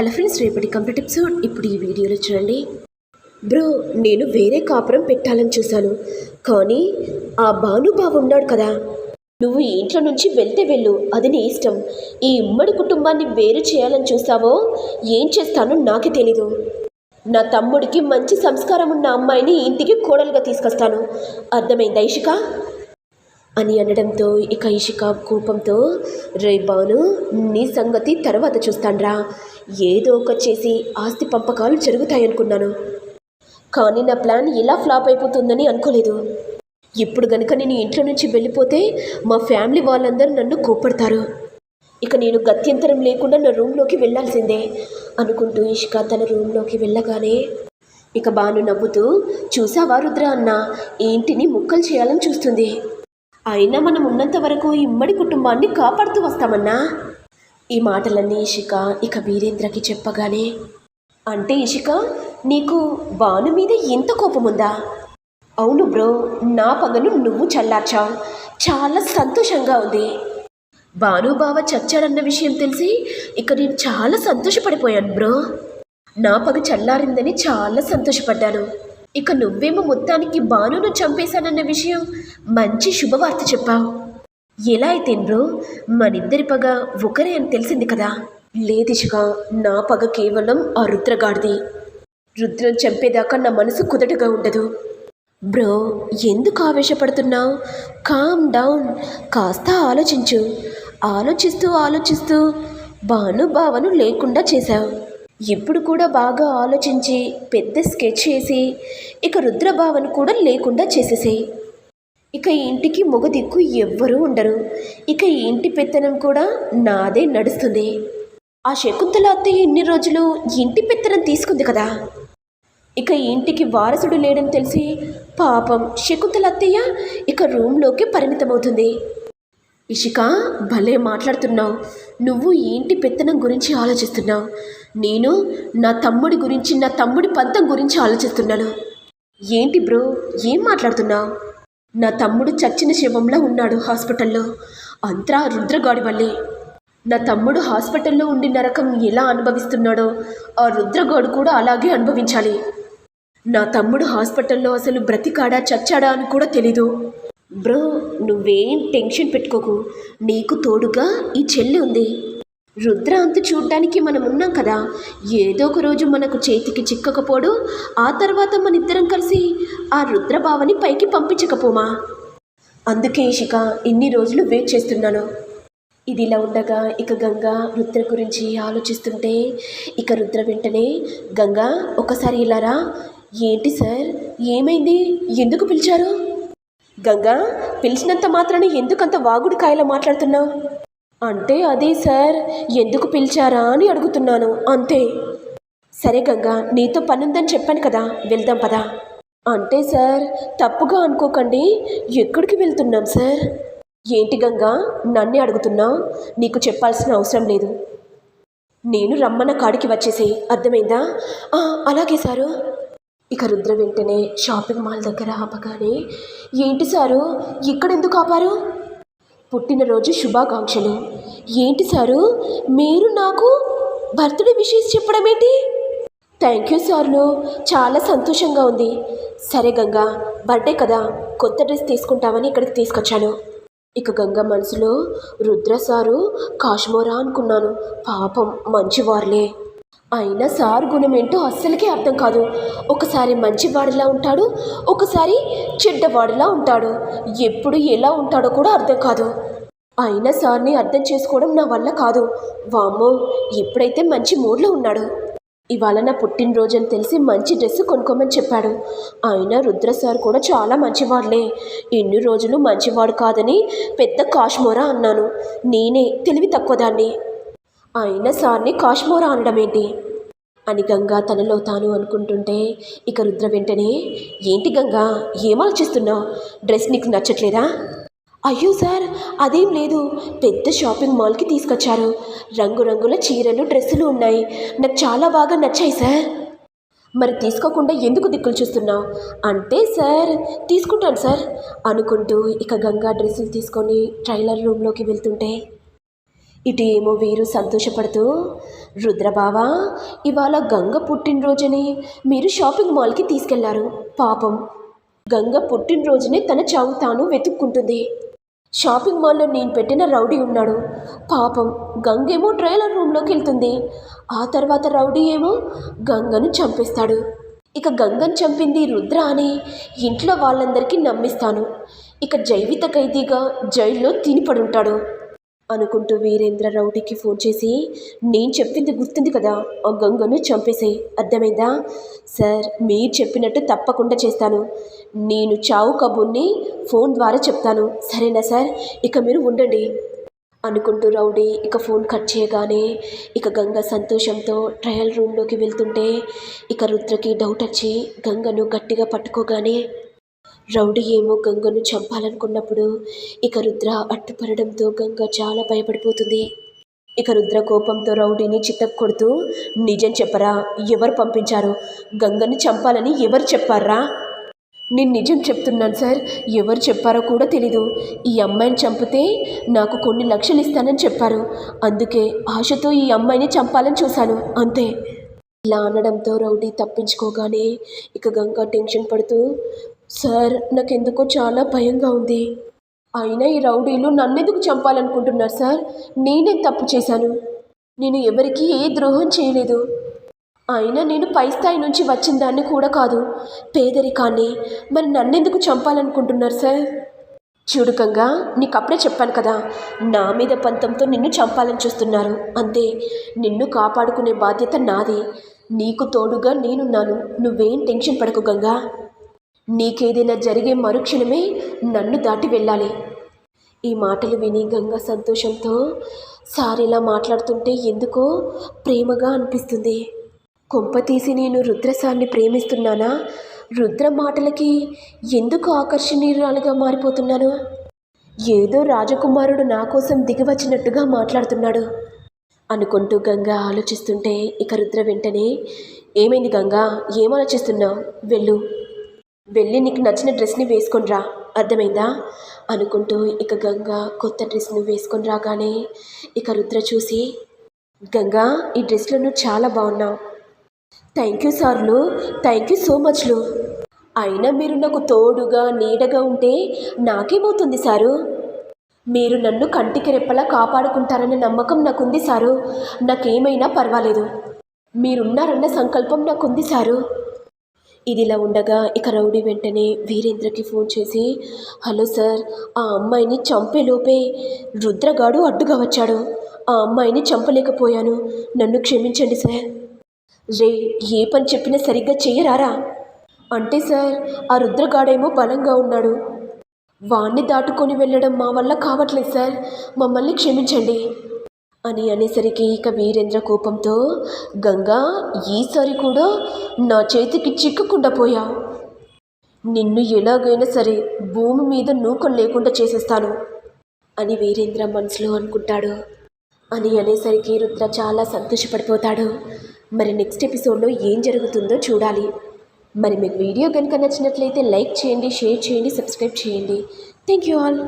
Hello friends రేపటి complete episode. ఇప్పుడు ఈ వీడియోలో చూడండి. బ్రో నేను వేరే కాపురం పెట్టాలని చూశాను. కానీ ఆ భానుబాబు ఉన్నాడు కదా. నువ్వు ఈ ఇంట్లో నుంచి వెళ్తే వెళ్ళు. అది నీ ఇష్టం. ఈ ఉమ్మడి కుటుంబాన్ని వేరు చేయాలని చూసావో ఏం చేస్తానో నాకే తెలీదు. నా తమ్ముడికి మంచి సంస్కారం ఉన్న అమ్మాయిని ఇంటికి కోడలుగా తీసుకొస్తాను. అర్థమైందా ఇషిక? అని అనడంతో ఇక ఇషిక కోపంతో రే బాను నీ సంగతి తర్వాత చూస్తాన్రా. ఏదో ఒక చేసి ఆస్తి పంపకాలు జరుగుతాయనుకున్నాను. కానీ నా ప్లాన్ ఇలా ఫ్లాప్ అయిపోతుందని అనుకోలేదు. ఇప్పుడు గనుక నేను ఇంట్లో నుంచి వెళ్ళిపోతే మా ఫ్యామిలీ వాళ్ళందరూ నన్ను కోప్పడతారు. ఇక నేను గత్యంతరం లేకుండా నా రూమ్లోకి వెళ్ళాల్సిందే అనుకుంటూ ఇష్క తన రూమ్లోకి వెళ్ళగానే ఇక బాను నవ్వుతూ చూసావా రుద్ర అన్న ఈ ఇంటిని ముక్కలు చేయాలని చూస్తుంది. అయినా మనం ఉన్నంత వరకు ఇమ్మడి కుటుంబాన్ని కాపాడుతూ వస్తామన్నా? ఈ మాటలన్నీ ఇషిక ఇక వీరేంద్రకి చెప్పగానే అంటే ఇషిక నీకు వాను మీద ఎంత కోపం ఉందా అవును బ్రో నా పగను నువ్వు చల్లార్చావు. చాలా సంతోషంగా ఉంది. భానుబావ చచ్చాడన్న విషయం తెలిసి ఇక నేను చాలా సంతోషపడిపోయాను బ్రో. నా పగ చల్లారిందని చాలా సంతోషపడ్డాను. ఇక నువ్వేమో మొత్తానికి బానును చంపేశానన్న విషయం మంచి శుభవార్త చెప్పావు. ఎలా అయితే బ్రో మనిద్దరి పగ ఒకరే అని తెలిసింది కదా. లేదిషుగా నా పగ కేవలం ఆ రుద్రగాడిది. రుద్రం చంపేదాకా నా మనసు కుదటగా ఉండదు. బ్రో ఎందుకు ఆవేశపడుతున్నావు? Calm down. కాస్త ఆలోచించు. ఆలోచిస్తూ ఆలోచిస్తూ భాను భావను లేకుండా చేశావు. ఇప్పుడు కూడా బాగా ఆలోచించి పెద్ద స్కెచ్ చేసి ఇక రుద్రభావను కూడా లేకుండా చేసేసాయి. ఇక ఈ ఇంటికి మొగ దిక్కు ఎవ్వరూ ఉండరు. ఇక ఈ ఇంటి పెత్తనం కూడా నాదే నడుస్తుంది. ఆ శకుంతల అత్తయ్య ఇన్ని రోజులు ఇంటి పెత్తనం తీసుకుంది కదా? ఇక ఈ ఇంటికి వారసుడు లేడని తెలిసి పాపం శకుంతల అత్తయ్య ఇక రూమ్లోకి పరిమితమవుతుంది. ఇషిక భలే మాట్లాడుతున్నావు. నువ్వు ఈ ఇంటి పెత్తనం గురించి ఆలోచిస్తున్నావు. నేను నా తమ్ముడి గురించి నా తమ్ముడి పంతం గురించి ఆలోచిస్తున్నాను. ఏంటి బ్రో? ఏం మాట్లాడుతున్నావు? నా తమ్ముడు చచ్చిన శవంలో ఉన్నాడు హాస్పిటల్లో. అంతా రుద్రగాడి వల్లే. నా తమ్ముడు హాస్పిటల్లో ఉండి నరకం ఎలా అనుభవిస్తున్నాడో ఆ రుద్రగాడు కూడా అలాగే అనుభవించాలి. నా తమ్ముడు హాస్పిటల్లో అసలు బ్రతికాడా చచ్చాడా అని కూడా తెలీదు. బ్రో నువ్వేం టెన్షన్ పెట్టుకోకు. నీకు తోడుగా ఈ చెల్లి ఉంది. రుద్ర అంతు చూడ్డానికి మనం ఉన్నాం కదా. ఏదో ఒక రోజు మనకు చేతికి చిక్కకపోడు ఆ తర్వాత మన ఇద్దరం కలిసి ఆ రుద్రబావని పైకి పంపించకపోమా? అందుకే ఇషిక ఇన్ని రోజులు వెయిట్ చేస్తున్నాను. ఇది ఇలా ఉండగా ఇక గంగా రుద్ర గురించి ఆలోచిస్తుంటే ఇక రుద్ర వెంటనే గంగా ఒకసారి ఇలారా ఏంటి సార్? ఏమైంది? ఎందుకు పిలిచారు? గంగా పిలిచినంత మాత్రాన ఎందుకంత వాగుడు కాయలా మాట్లాడుతున్నావు? అంటే అదే సార్ ఎందుకు పిలిచారా అని అడుగుతున్నాను అంతే. సరే గంగా నీతో పనుందని చెప్పాను కదా వెళ్దాం పదా. అంటే సార్ తప్పుగా అనుకోకండి ఎక్కడికి వెళ్తున్నాం సార్? ఏంటి గంగా నన్నే అడుగుతున్నావు? నీకు చెప్పాల్సిన అవసరం లేదు. నేను రమ్మన్న కాడికి వచ్చేసి అర్థమైందా? అలాగే సారు. ఇక రుద్ర వెంటనే షాపింగ్ మాల్ దగ్గర ఆపగానే ఏంటి సారు ఇక్కడెందుకు ఆపారు? పుట్టినరోజు శుభాకాంక్షలు. ఏంటి సారు? మీరు నాకు బర్త్డే విషెస్ చెప్పడం ఏంటి? థ్యాంక్ యూ సార్లు. చాలా సంతోషంగా ఉంది. సరే గంగా బర్త్డే కదా. కొత్త డ్రెస్ తీసుకుంటామని ఇక్కడికి తీసుకొచ్చాను. ఇక గంగ మనసులో రుద్ర సారు కాశ్మోరా అనుకున్నాను. పాపం మంచివారులే. అయినా సార్ గుణం ఏంటో అస్సలకే అర్థం కాదు. ఒకసారి మంచివాడిలా ఉంటాడు ఒకసారి చెడ్డవాడిలా ఉంటాడు. ఎప్పుడు ఎలా ఉంటాడో కూడా అర్థం కాదు. అయినా సార్ని అర్థం చేసుకోవడం నా వల్ల కాదు. వామ్మో ఎప్పుడైతే మంచి మూడ్లో ఉన్నాడు. ఇవాళ నా పుట్టినరోజు అని తెలిసి మంచి డ్రెస్ కొనుక్కోమని చెప్పాడు. అయినా రుద్ర సార్ కూడా చాలా మంచివాడులే. ఎన్ని రోజులు మంచివాడు కాదని పెద్ద కాశ్మోరా అన్నాను. నేనే తెలివి తక్కువ దాన్ని. అయినా సార్ని కాశ్మోరా అనడం ఏంటి అని గంగా తనలో తాను అనుకుంటుంటే ఇక రుద్ర వెంటనే ఏంటి గంగా ఏం ఆలోచిస్తున్నావు? డ్రెస్ నీకు నచ్చట్లేదా? అయ్యో సార్ అదేం లేదు. పెద్ద షాపింగ్ మాల్కి తీసుకొచ్చారు. రంగురంగుల చీరలు డ్రెస్సులు ఉన్నాయి. నాకు చాలా బాగా నచ్చాయి సార్. మరి తీసుకోకుండా ఎందుకు దిక్కులు చూస్తున్నావు? అంటే సార్ తీసుకుంటాను సార్ అనుకుంటూ ఇక గంగా డ్రెస్సులు తీసుకొని ట్రైలర్ రూమ్లోకి వెళ్తుంటే ఇటు ఏమో వీరు సంతోషపడుతూ రుద్రబావా ఇవాళ గంగ పుట్టినరోజుని. మీరు షాపింగ్ మాల్కి తీసుకెళ్ళారు. పాపం. గంగ పుట్టినరోజునే తన చావు తాను వెతుక్కుంటుంది. షాపింగ్ మాల్లో నేను పెట్టిన రౌడీ ఉన్నాడు. పాపం. గంగేమో ట్రైలర్ రూమ్లోకి వెళ్తుంది. ఆ తర్వాత రౌడీ ఏమో గంగను చంపేస్తాడు. ఇక గంగను చంపింది రుద్ర అని ఇంట్లో వాళ్ళందరికీ నమ్మిస్తాను. ఇక జైవిత ఖైదీగా జైల్లో తినిపడుంటాడు అనుకుంటూ వీరేంద్ర రౌడీకి ఫోన్ చేసి నేను చెప్పింది గుర్తుంది కదా ఆ గంగను చంపేసేయి. అర్థమైందా? సార్ మీరు చెప్పినట్టు తప్పకుండా చేస్తాను. నేను చావు కబుర్ని ఫోన్ ద్వారా చెప్తాను. సరేనా సార్? ఇక మీరు ఉండండి. అనుకుంటూ రౌడీ ఇక ఫోన్ కట్ చేయగానే ఇక గంగ సంతోషంతో ట్రయల్ రూమ్లోకి వెళ్తుంటే ఇక రుద్రకి డౌట్ వచ్చి గంగను గట్టిగా పట్టుకోగానే రౌడీ ఏమో గంగను చంపాలనుకున్నప్పుడు ఇక రుద్ర అడ్డుపడడంతో గంగ చాలా భయపడిపోతుంది. ఇక రుద్ర కోపంతో రౌడీని చిత్తకు కొడుతూ నిజం చెప్పరా ఎవరు పంపించారు? గంగని చంపాలని ఎవరు చెప్పారా? నేను నిజం చెప్తున్నాను సార్ ఎవరు చెప్పారో కూడా తెలీదు. ఈ అమ్మాయిని చంపితే నాకు కొన్ని లక్షలు ఇస్తానని చెప్పారు. అందుకే ఆశతో ఈ అమ్మాయిని చంపాలని చూశాను అంతే. ఇలా అనడంతో రౌడీ తప్పించుకోగానే ఇక గంగ టెన్షన్ పడుతూ సార్ నాకెందుకో చాలా భయంగా ఉంది. అయినా ఈ రౌడీలు నన్నెందుకు చంపాలనుకుంటున్నారు సార్? నేనే తప్పు చేశాను? నేను ఎవరికీ ఏ ద్రోహం చేయలేదు. అయినా నేను పై స్థాయి నుంచి వచ్చిన దాన్ని కూడా కాదు. పేదరికాన్ని. మరి నన్నెందుకు చంపాలనుకుంటున్నారు సార్? చూడుకంగా నీకు అప్పుడే చెప్పాను కదా నా మీద పంతంతో నిన్ను చంపాలని చూస్తున్నారు. అంతే. నిన్ను కాపాడుకునే బాధ్యత నాది. నీకు తోడుగా నేనున్నాను. నువ్వేం టెన్షన్ పడకు గంగా. నీకేదైనా జరిగే మరుక్షణమే నన్ను దాటి వెళ్ళాలి. ఈ మాటలు విని గంగ సంతోషంతో సార్ ఇలా మాట్లాడుతుంటే ఎందుకో ప్రేమగా అనిపిస్తుంది. కొంప తీసి నేను రుద్రసాన్ని ప్రేమిస్తున్నానా? రుద్ర మాటలకి ఎందుకు ఆకర్షణీయురాలుగా మారిపోతున్నాను? ఏదో రాజకుమారుడు నా కోసం దిగివచ్చినట్టుగా మాట్లాడుతున్నాడు. అనుకుంటూ గంగ ఆలోచిస్తుంటే ఇక రుద్ర వెంటనే ఏమైంది గంగా? ఏం ఆలోచిస్తున్నావు? వెళ్ళు. వెళ్ళి నీకు నచ్చిన డ్రెస్ని వేసుకొని రా. అర్థమైందా? అనుకుంటూ ఇక గంగ కొత్త డ్రెస్ను వేసుకొని రాగానే ఇక రుద్ర చూసి గంగా ఈ డ్రెస్లో నువ్వు చాలా బాగున్నావు. థ్యాంక్ యూ సార్లు. థ్యాంక్ యూ సో మచ్లు అయినా మీరు నాకు తోడుగా నీడగా ఉంటే నాకేమవుతుంది సారు? మీరు నన్ను కంటికి రెప్పలా కాపాడుకుంటారనే నమ్మకం నాకుంది సారు. నాకేమైనా పర్వాలేదు. మీరున్నారన్న సంకల్పం నాకుంది సారు. ఇదిలా ఉండగా ఇక రౌడీ వెంటనే వీరేంద్రకి ఫోన్ చేసి హలో సార్ ఆ అమ్మాయిని చంపేలోపే రుద్రగాడు అడ్డుగా వచ్చాడు. ఆ అమ్మాయిని చంపలేకపోయాను. నన్ను క్షమించండి సార్. రే ఏ పని చెప్పినా సరిగ్గా చెయ్యరారా? అంటే సార్ ఆ రుద్రగాడేమో బలంగా ఉన్నాడు. వాణ్ణి దాటుకొని వెళ్ళడం మా వల్ల కావట్లేదు సార్. మమ్మల్ని క్షమించండి. అని అనేసరికి ఇక వీరేంద్ర కోపంతో గంగా ఈసారి కూడా నా చేతికి చిక్కకుండా పోయావు నిన్ను ఎలాగైనా సరే భూమి మీద నూకలు లేకుండా చేసేస్తాను అని వీరేంద్ర మనసులో అనుకుంటాడు. అని అనేసరికి రుద్ర చాలా సంతోషపడిపోతాడు. మరి నెక్స్ట్ ఎపిసోడ్లో ఏం జరుగుతుందో చూడాలి. మరి మీకు వీడియో కనుక నచ్చినట్లయితే లైక్ చేయండి షేర్ చేయండి సబ్స్క్రైబ్ చేయండి. Thank you all.